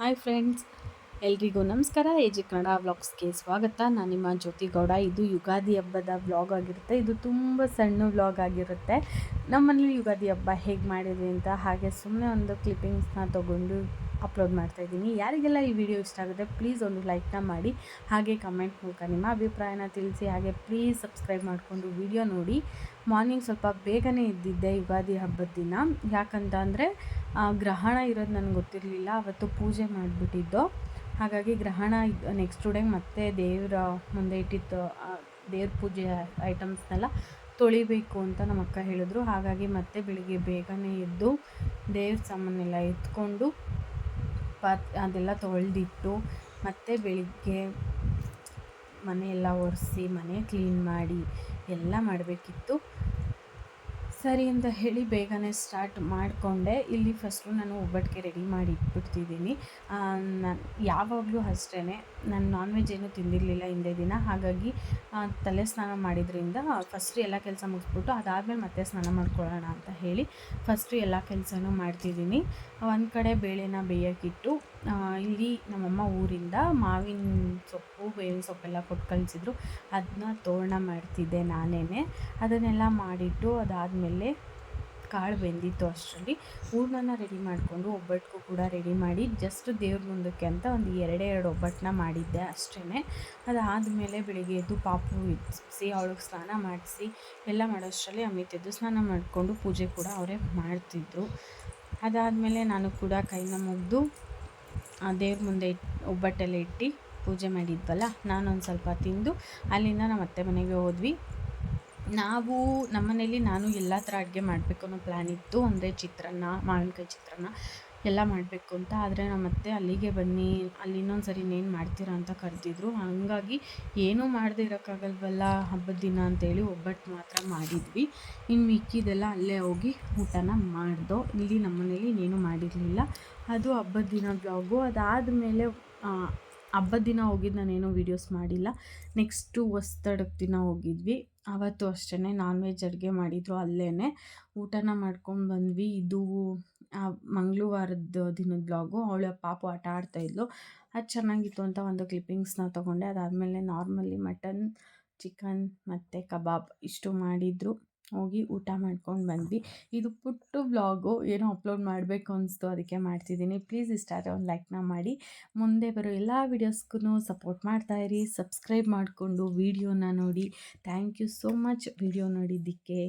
Hi friends ಎಲ್ರಿಗೂ ನಮಸ್ಕಾರ. AG Kannada ವ್ಲಾಗ್ಸ್ಗೆ ಸ್ವಾಗತ. ನಾನು ನಿಮ್ಮ ಜ್ಯೋತಿ ಗೌಡ. ಇದು ಯುಗಾದಿ ಹಬ್ಬದ ವ್ಲಾಗ್ ಆಗಿರುತ್ತೆ. ಇದು ತುಂಬ ಸಣ್ಣ ವ್ಲಾಗ್ ಆಗಿರುತ್ತೆ. ನಮ್ಮನೇಲಿ ಯುಗಾದಿ ಹಬ್ಬ ಹೇಗೆ ಮಾಡಿದ್ವಿ ಅಂತ ಹಾಗೆ ಸುಮ್ಮನೆ ಒಂದು ಕ್ಲಿಪ್ಪಿಂಗ್ಸ್ನ ತೊಗೊಂಡು ಅಪ್ಲೋಡ್ ಮಾಡ್ತಾ ಇದ್ದೀನಿ. ಯಾರಿಗೆಲ್ಲ ಈ ವಿಡಿಯೋ ಇಷ್ಟ ಆಗುತ್ತೆ ಪ್ಲೀಸ್ ಒಂದು ಲೈಕ್ನ ಮಾಡಿ. ಹಾಗೆ ಕಮೆಂಟ್ ಮೂಲಕ ನಿಮ್ಮ ಅಭಿಪ್ರಾಯನ ತಿಳಿಸಿ. ಹಾಗೆ ಪ್ಲೀಸ್ ಸಬ್ಸ್ಕ್ರೈಬ್ ಮಾಡಿಕೊಂಡು ವಿಡಿಯೋ ನೋಡಿ. ಮಾರ್ನಿಂಗ್ ಸ್ವಲ್ಪ ಬೇಗನೆ ಇದ್ದಿದ್ದೆ ಯುಗಾದಿ ಹಬ್ಬದ ದಿನ. ಯಾಕಂತ ಅಂದರೆ ಗ್ರಹಣ ಇರೋದು ನನಗೆ ಗೊತ್ತಿರಲಿಲ್ಲ. ಅವತ್ತು ಪೂಜೆ ಮಾಡಿಬಿಟ್ಟಿದ್ದು. ಹಾಗಾಗಿ ಗ್ರಹಣ ನೆಕ್ಸ್ಟ್ ಡೇ ಮತ್ತೆ ದೇವರ ಮುಂದೆ ಇಟ್ಟಿದ್ದು ದೇವ್ರ ಪೂಜೆ ಐಟಮ್ಸ್ನೆಲ್ಲ ತೊಳಿಬೇಕು ಅಂತ ನಮ್ಮ ಅಕ್ಕ ಹೇಳಿದ್ರು. ಹಾಗಾಗಿ ಮತ್ತೆ ಬೆಳಿಗ್ಗೆ ಬೇಗನೆ ಎದ್ದು ದೇವ್ರ ಸಾಮಾನೆಲ್ಲ ಎತ್ಕೊಂಡು ಪಾತ್ ಅದೆಲ್ಲ ತೊಳೆದಿಟ್ಟು ಮತ್ತು ಬೆಳಿಗ್ಗೆ ಮನೆಯೆಲ್ಲ ಒರೆಸಿ ಮನೆ ಕ್ಲೀನ್ ಮಾಡಿ ಎಲ್ಲ ಮಾಡಬೇಕಿತ್ತು. ಸರಿ ಅಂತ ಹೇಳಿ ಬೇಗನೆ ಸ್ಟಾರ್ಟ್ ಮಾಡಿಕೊಂಡೆ. ಇಲ್ಲಿ ಫಸ್ಟು ನಾನು ಒಬ್ಬಟ್ಟಿಗೆ ರೆಡಿ ಮಾಡಿ ಇಟ್ಬಿಡ್ತಿದ್ದೀನಿ. ನಾನು, ಯಾವಾಗಲೂ ಅಷ್ಟೇ ನಾನು ನಾನ್ ವೆಜ್ ಏನೂ ತಿಂದಿರಲಿಲ್ಲ ಹಿಂದೆ ದಿನ. ಹಾಗಾಗಿ ತಲೆ ಸ್ನಾನ ಮಾಡಿದ್ರಿಂದ ಫಸ್ಟು ಎಲ್ಲ ಕೆಲಸ ಮುಗಿಸ್ಬಿಟ್ಟು ಅದಾದಮೇಲೆ ಮತ್ತೆ ಸ್ನಾನ ಮಾಡ್ಕೊಳ್ಳೋಣ ಅಂತ ಹೇಳಿ ಫಸ್ಟು ಎಲ್ಲ ಕೆಲಸನೂ ಮಾಡ್ತಿದ್ದೀನಿ. ಒಂದು ಕಡೆ ಬೇಳೆನ ಬೇಯೋಕ್ಕಿಟ್ಟು ಇಲ್ಲಿ ನಮ್ಮಮ್ಮ ಊರಿಂದ ಮಾವಿನ ಸೊಪ್ಪು, ಬೇವಿನ ಸೊಪ್ಪೆಲ್ಲ ಕೊಟ್ಟು ಕಳಿಸಿದ್ರು. ಅದನ್ನ ತೋರಣ ಮಾಡ್ತಿದ್ದೆ ನಾನೇ ಅದನ್ನೆಲ್ಲ ಮಾಡಿಟ್ಟು ಅದಾದಮೇಲೆ ಕಾಳು ಬೆಂದಿತ್ತು ಅಷ್ಟರಲ್ಲಿ. ಹೂರ್ಣನ ರೆಡಿ ಮಾಡಿಕೊಂಡು ಒಬ್ಬಟ್ಟಿಗೂ ಕೂಡ ರೆಡಿ ಮಾಡಿ ಜಸ್ಟ್ ದೇವ್ರ ಮುಂದಕ್ಕೆ ಅಂತ ಒಂದು ಎರಡೇ ಎರಡು ಒಬ್ಬಟ್ಟನ್ನ ಮಾಡಿದ್ದೆ ಅಷ್ಟೇ ಅದಾದಮೇಲೆ ಬೆಳಿಗ್ಗೆ ಎದ್ದು ಪಾಪು ಇಡಿಸಿ ಅವಳಿಗೆ ಸ್ನಾನ ಮಾಡಿಸಿ ಎಲ್ಲ ಮಾಡೋಷ್ಟರಲ್ಲಿ ಅಮಿತ್ ಎದ್ದು ಸ್ನಾನ ಮಾಡಿಕೊಂಡು ಪೂಜೆ ಕೂಡ ಅವರೇ ಮಾಡ್ತಿದ್ರು. ಅದಾದಮೇಲೆ ನಾನು ಕೂಡ ಕೈನ ಮುಗಿದು ದೇವ್ರ ಮುಂದೆ ಒಬ್ಬಟ್ಟೆಲ್ಲ ಇಟ್ಟು ಪೂಜೆ ಮಾಡಿದ್ವಲ್ಲ, ನಾನೊಂದು ಸ್ವಲ್ಪ ತಿಂದು ಅಲ್ಲಿಂದ ನಮ್ಮ ಅತ್ತೆ ಮನೆಗೆ ಹೋದ್ವಿ. ನಾವು ನಮ್ಮನೇಲಿ ನಾನು ಎಲ್ಲ ಥರ ಅಡುಗೆ ಮಾಡಬೇಕು ಅನ್ನೋ ಪ್ಲ್ಯಾನ್ ಇತ್ತು. ಅಂದರೆ ಚಿತ್ರಾನ್ನ, ಮಾವಿನಕಾಯಿ ಚಿತ್ರಾನ್ನ. ಎಲ್ಲ ಮಾಡಬೇಕು ಅಂತ. ಆದರೆ ನಮ್ಮ ಅತ್ತೆ ಅಲ್ಲಿಗೆ ಬನ್ನಿ, ಅಲ್ಲಿ ಇನ್ನೊಂದು ಸರಿ ಇನ್ನೇನು ಮಾಡ್ತೀರಾ ಅಂತ ಕರೆದಿದ್ರು. ಹಾಗಾಗಿ ಏನೂ ಮಾಡದೇ ಇರೋಕ್ಕಾಗಲ್ವಲ್ಲ, ಹಬ್ಬದ ದಿನ ಅಂತೇಳಿ ಒಬ್ಬಟ್ಟು ಮಾತ್ರ ಮಾಡಿದ್ವಿ. ಇನ್ನು ಮಿಕ್ಕಿದೆಲ್ಲ ಅಲ್ಲೇ ಹೋಗಿ ಊಟನ ಮಾಡ್ದೋ, ಇಲ್ಲಿ ನಮ್ಮ ಮನೇಲಿ ಇನ್ನೇನು ಮಾಡಿರಲಿಲ್ಲ. ಅದು ಹಬ್ಬದ ದಿನ ಬ್ಲಾಗು ಅದಾದ ಮೇಲೆ ಹಬ್ಬದ ದಿನ ಹೋಗಿದ್ದು ನಾನೇನೂ ವೀಡಿಯೋಸ್ ಮಾಡಿಲ್ಲ. ನೆಕ್ಸ್ಟು ಹೊಸ್ದಡಕ್ಕೆ ದಿನ ಹೋಗಿದ್ವಿ. ಆವತ್ತು ಅಷ್ಟೇ ನಾನ್ ವೆಜ್ ಅಡುಗೆ ಮಾಡಿದ್ರು ಅಲ್ಲೇ ಊಟನ ಮಾಡ್ಕೊಂಡು ಬಂದ್ವಿ. ಇದು ಮಂಗಳವಾರದ ದಿನದ ಬ್ಲಾಗು ಅವಳ ಪಾಪು ಆಟ ಆಡ್ತಾಯಿದ್ಲು ಅದು ಚೆನ್ನಾಗಿತ್ತು ಅಂತ ಒಂದು ಕ್ಲಿಪ್ಪಿಂಗ್ಸ್ನ ತೊಗೊಂಡೆ. ಅದಾದಮೇಲೆ ನಾರ್ಮಲಿ ಮಟನ್ ಚಿಕನ್ ಮತ್ತು ಕಬಾಬ್ ಇಷ್ಟು ಮಾಡಿದರು. ಹೋಗಿ ಊಟ ಮಾಡ್ಕೊಂಡು ಬಂದ್ವಿ. ಇದು ಪುಟ್ಟು ಬ್ಲಾಗು ಏನೋ ಅಪ್ಲೋಡ್ ಮಾಡಬೇಕು ಅನಿಸ್ತು. ಅದಕ್ಕೆ ಮಾಡ್ತಿದ್ದೀನಿ. ಪ್ಲೀಸ್ ಇಷ್ಟ ಆದರೆ ಒಂದು ಲೈಕ್ನ ಮಾಡಿ. ಮುಂದೆ ಬರೋ ಎಲ್ಲ ವೀಡಿಯೋಸ್ಗೂ ಸಪೋರ್ಟ್ ಮಾಡ್ತಾಯಿರಿ ಸಬ್ಸ್ಕ್ರೈಬ್ ಮಾಡಿಕೊಂಡು ವೀಡಿಯೋನ ನೋಡಿ. Thank you so much video ನೋಡಿದ್ದಕ್ಕೆ.